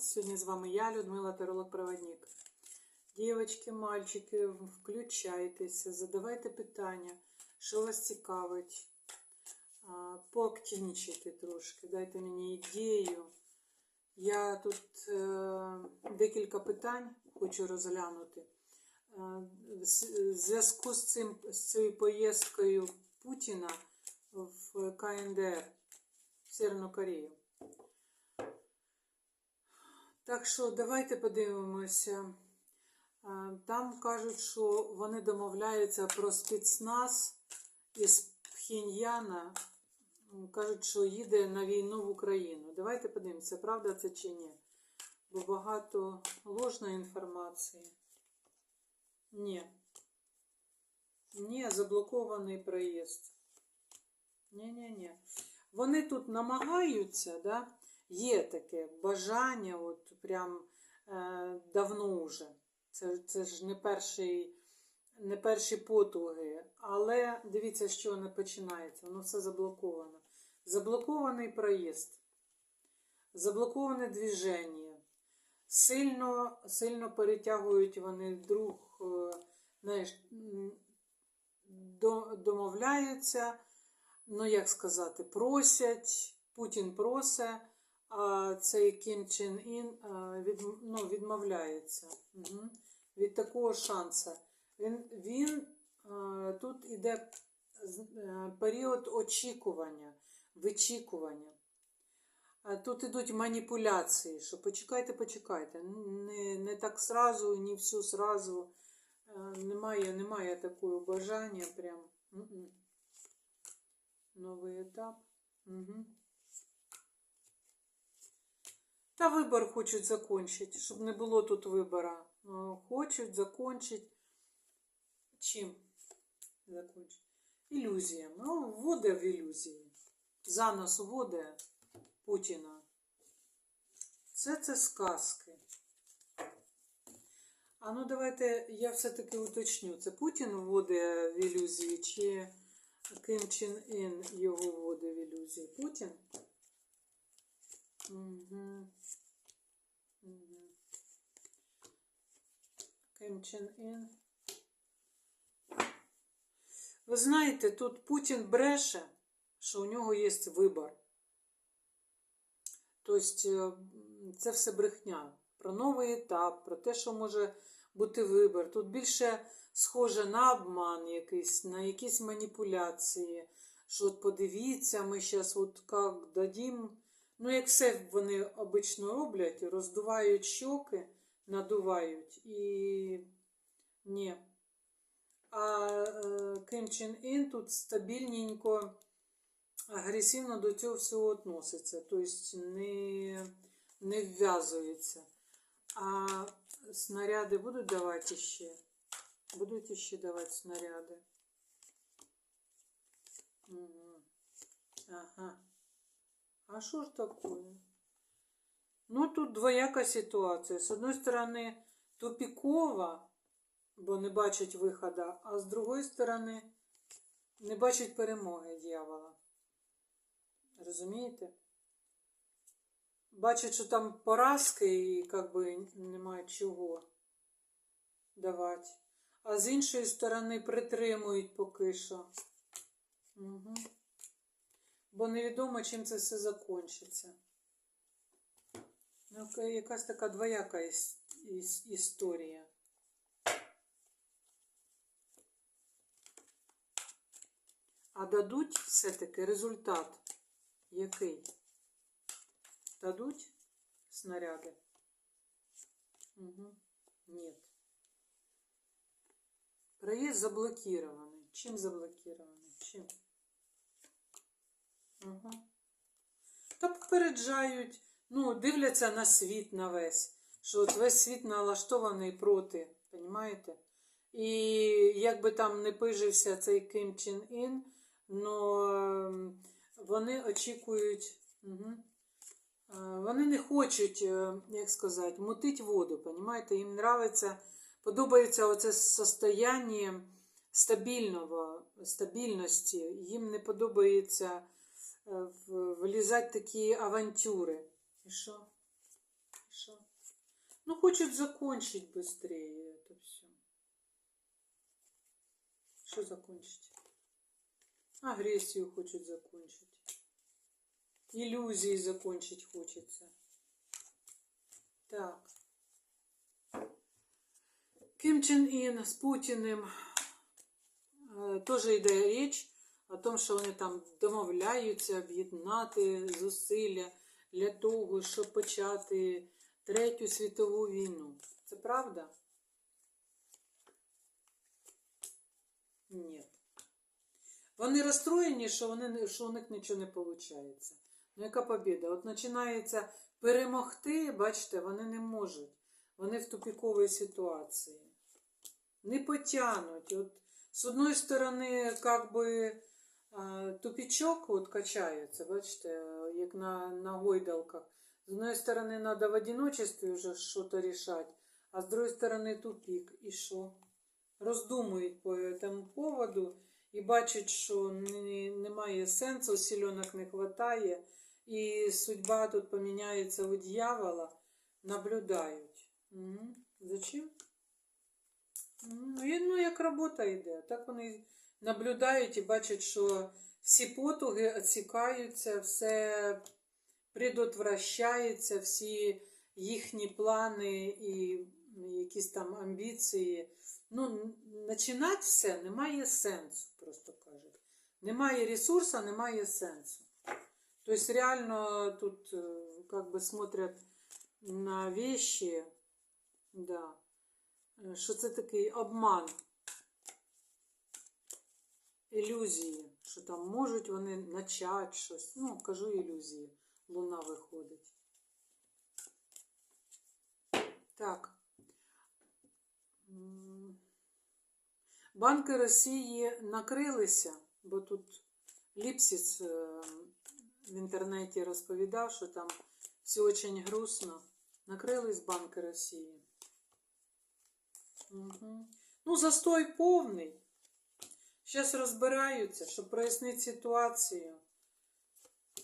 Сьогодні з вами я, Людмила Таролог-Проводник. Дівчатки, мальчики, включайтеся, задавайте питання, що вас цікавить. Поактивнічайте трошки, дайте мені ідею. Я тут е, декілька питань хочу розглянути. В зв'язку з цим з цією поїздкою Путіна в КНДР в Северну Корею. Так що давайте подивимося. Там кажуть, що вони домовляються про спецназ із Пхеньяна. М, Кажуть, що їде на війну в Україну. Давайте подивимося, правда це чи ні. Бо багато ложної інформації. Ні. Ні, заблокований проїзд. Ні-ні-ні. Вони тут намагаються, да? Є таке бажання, от прям е, давно вже. Це, це ж не перший, не перші потуги. Але дивіться, що воно починається. Воно все заблоковано. Заблокований проїзд, заблоковане движення. Сильно, сильно перетягують вони друг, е, знаєш, домовляються ну як сказати, просять, Путін просить, а цей Кім Чен Ін е, від, ну, відмовляється угу. від такого шансу. Він, він е, тут іде е, період очікування, вичікування. Тут ідуть маніпуляції, що почекайте, почекайте. Не, не так сразу, не всю сразу. Немає, немає такого бажання прям. Новий етап. Угу. Та вибор хочуть закончити, щоб не було тут вибора. Е, Хочуть закончити. Чим закончити? Ілюзіями. Ну, вводить в ілюзії. За нас вводить Путіна. Це це сказки. А ну давайте я все-таки уточню. Це Путін вводить в ілюзії, чи Ким Чен Ін його вводить в ілюзії? Путін? Угу. Угу. Ким Чен Ін. Ви знаєте, тут Путін бреше, що у нього є вибор. Тобто це все брехня. Про новий етап, про те, що може бути вибір. Тут більше схоже на обман якийсь, на якісь маніпуляції. Що от подивіться, ми зараз от як дадім. Ну, як все вони обично роблять, роздувають щоки, надувають і ні. А е, Ким Чен Ін тут стабільненько, агресивно до цього всього відноситься. Тобто не, не вв'язується. А снаряди будуть давати ще? Будуть ще давати снаряди. Угу. Ага. А що ж таке? Ну, тут двояка ситуація. З одної сторони, тупікова, бо не бачать виходу, а з другої сторони, не бачать перемоги дьявола. Розумієте? Бачать, що там поразки і як би немає чого давати. А з іншої сторони притримують поки що. Угу. Бо невідомо, чим це все закінчиться. Ну, якась така двояка іс- іс- історія. А дадуть все-таки результат. Який? Дадуть снаряди? Угу. Нет. Проезд заблокированный. Чем заблокированный? Чим? Угу. Та попереджають, ну, дивляться на світ на весь. Що от весь світ налаштований проти, розумієте? І як би там не пижився цей Ким Чен Ін, но вони очікують. Угу. Вони не хочуть, е, як сказати, мутить воду, понімаєте? Їм нравиться, подобається оце состояння стабільного, стабільності. Їм не подобається влізати такі авантюри. І що? І що? Ну, хочет закончить быстрее это все. Что закончить? Агрессию хочет закончить. Иллюзии закончить хочется. Так. Ким Чен Ін з Путіним е, теж йде річ о тому, що вони там домовляються об'єднати зусилля для того, щоб почати Третю світову війну. Це правда? Ні. Вони розстроєні, що, вони, що у них нічого не виходить. Ну, яка побіда? От починається перемогти, бачите, вони не можуть. Вони в тупіковій ситуації. Не потягнуть. От, з одної сторони, как би, тупічок от качається, бачите, як на, на гойдалках. З одної сторони, треба в одиночестві вже щось рішати, а з другої сторони тупік. І що? Роздумують по цьому поводу і бачать, що немає сенсу, сільонок не вистачає, і судьба тут поміняється у дьявола, наблюдають. Угу. Зачем? Ну, як робота йде. Так вони наблюдають і бачать, що всі потуги відсікаються, все предотвращається, всі їхні плани і якісь там амбіції. Ну, починати все немає сенсу, просто кажуть. Немає ресурсу, немає сенсу. Тобто реально тут е, как бы смотрят на вещи, да, е, що це такий обман, ілюзії, що там можуть вони начати щось. Ну, кажу ілюзії. Луна виходить. Так. Банки Росії накрилися, бо тут Ліпсіц е, в інтернеті розповідав, що там все очень грустно. Накрились банки Росії. Угу. Ну, застой повний. Зараз розбираються, щоб прояснити ситуацію.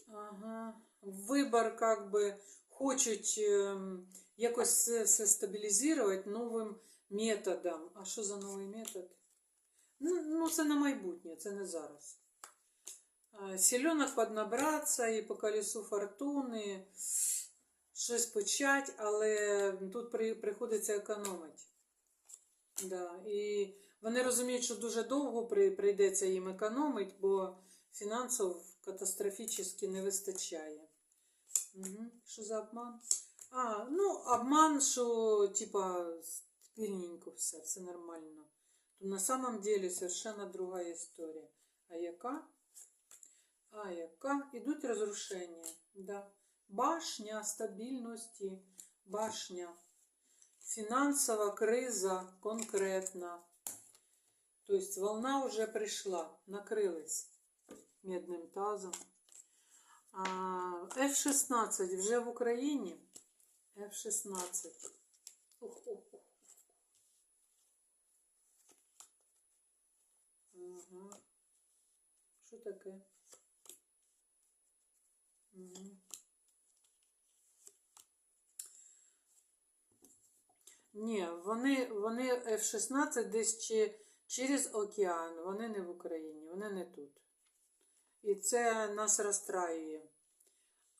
Ага. Вибор, как би, хочуть якось все стабілізувати новим методом. А що за новий метод? Ну, ну, це на майбутнє, це не зараз. Сільонок поднабратися і по колесу фортуни щось почати, але тут при, приходиться економити. Да. І вони розуміють, що дуже довго прийдеться їм економити, бо фінансів катастрофічно не вистачає. Угу. Що за обман? А, ну, обман, що, типа, спільненько все, все нормально. То на самом деле совершенно другая історія. А яка? А яка? Ідуть розрушення. Да. Башня стабільності, башня. Фінансова криза конкретна. Тобто волна вже прийшла, накрилась медним тазом. А, F-16 вже в Україні. F-16. Ух, ух, ух. Ага. Що таке? Угу. Ні, вони, вони F-16 десь чи, через океан, вони не в Україні, вони не тут. І це нас розстраює.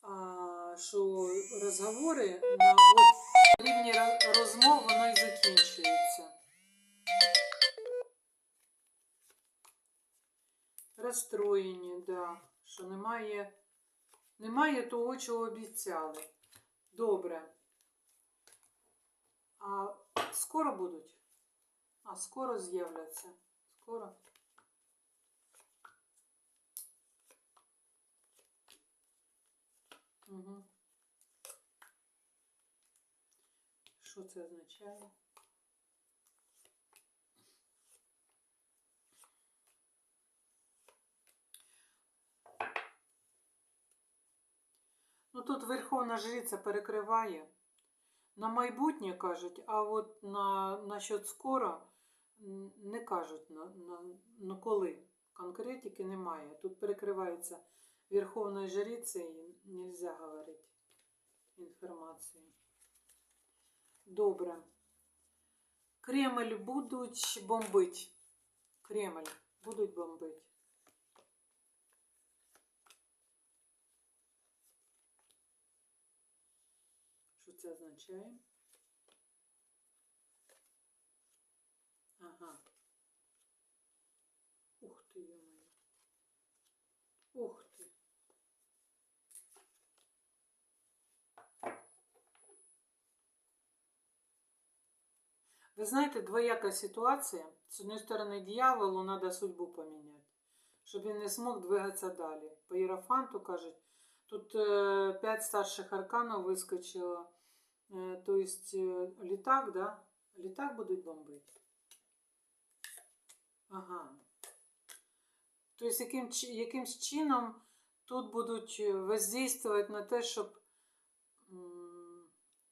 А, що розговори на рівні розмов воно і закінчується. Розстроєні, да, що немає, немає того, чого обіцяли. Добре. А скоро будуть? А скоро з'являться. Скоро. Угу. Що це означає? Ну тут Верховна Жриця перекриває. На майбутнє кажуть, а от на, насчет скоро не кажуть на, на, на коли. Конкретики немає. Тут перекривається Верховною Жрицею і не можна говорити інформацію. Добре. Кремль будуть бомбить. Кремль будуть бомбить. Що це означає? Ви знаєте, двояка ситуація. З однієї сторони, дьяволу треба судьбу поміняти, щоб він не змог двигатися далі. По Єрофанту кажуть, тут е, п'ять старших арканів вискочило. Е, то есть е, літак, да? Літак будуть бомбити. Ага. Тобто, яким, якимсь чином тут будуть е, воздействувати на те, щоб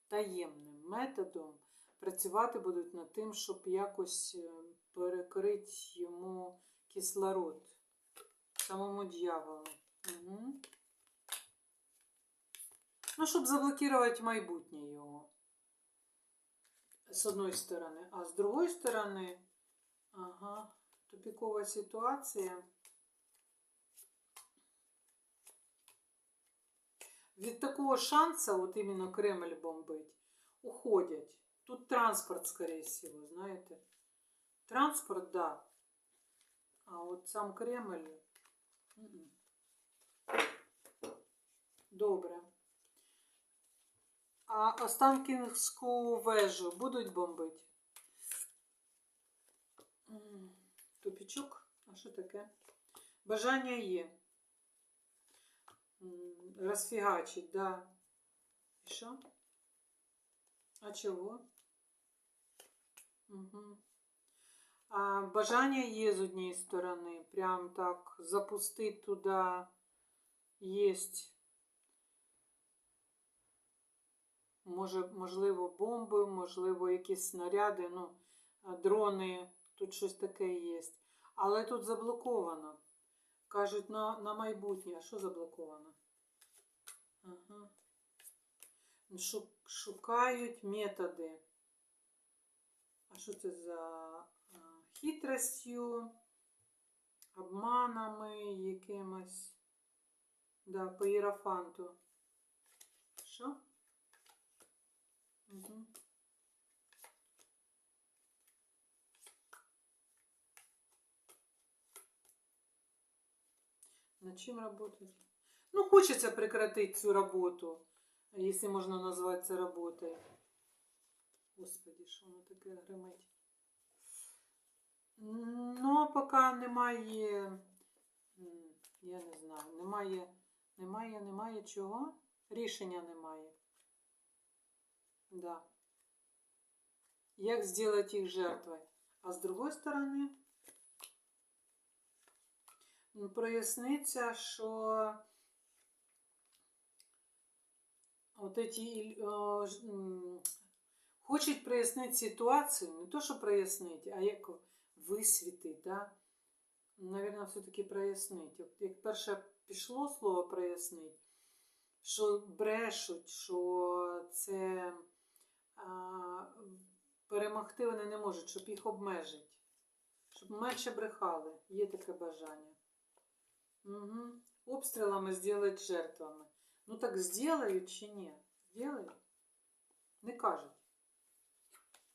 таємним методом працювати будуть над тим, щоб якось е, перекрити йому кислород, самому дьяволу. Угу. Ну, щоб заблокувати майбутнє його. З одної сторони. А з другої сторони, ага, тупікова ситуація. Від такого шансу, от іменно Кремль бомбить, уходять. Тут транспорт, скорее всего, знаєте. Транспорт, да. А от сам Кремль. Добре. А Останкінську вежу будуть бомбити? М, Тупічок? А що таке? Бажання є. Розфігачить, да. І що? А чого? Угу. А бажання є з однієї сторони. Прям так запустити туди єсть. Може, можливо, бомби, можливо, якісь снаряди, ну, дрони, тут щось таке є. Але тут заблоковано. Кажуть, на, на майбутнє. А що заблоковано? Ага. Шу- Шукають методи. А що це за хитростю, обманами якимось? Да, по іерофанту. Що? Угу. Над чим работать? Ну, хочется прекратить цю работу, если можно назвать це работой. Господи, що воно таке гримить? Ну, поки немає, я не знаю, немає, немає, немає чого? Рішення немає. Да. Як сделать їх жертвою? А з другої сторони, проясниться, що от эти, ж, м, хочуть прояснити ситуацію, не то, що прояснити, а як висвітити, да? Навірно, все-таки прояснити. От як перше пішло слово прояснити, що брешуть, що це а, перемогти вони не можуть, щоб їх обмежити. Щоб менше брехали. Є таке бажання. Угу. Обстрілами зробити жертвами. Ну так зроблять чи ні? Зроблять? Не кажуть.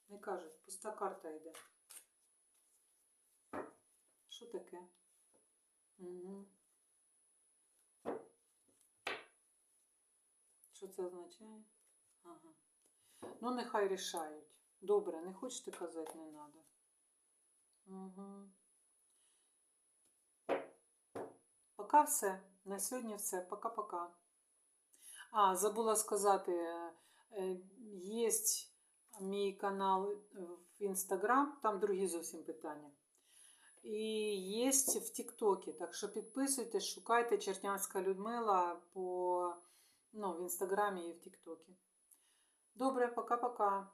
Не кажуть. Пуста карта йде. Що таке? Угу. Що це означає? Ага. Ну, нехай рішають. Добре, не хочете казати, не треба. Угу. Пока все. На сьогодні все. Пока-пока. А, забула сказати, е, е, є мій канал в Інстаграм, там другі зовсім питання. І є в Тіктокі. Так що підписуйтесь, шукайте Чернянська Людмила по, ну, в Інстаграмі і в Тіктокі. Добре, пока-пока.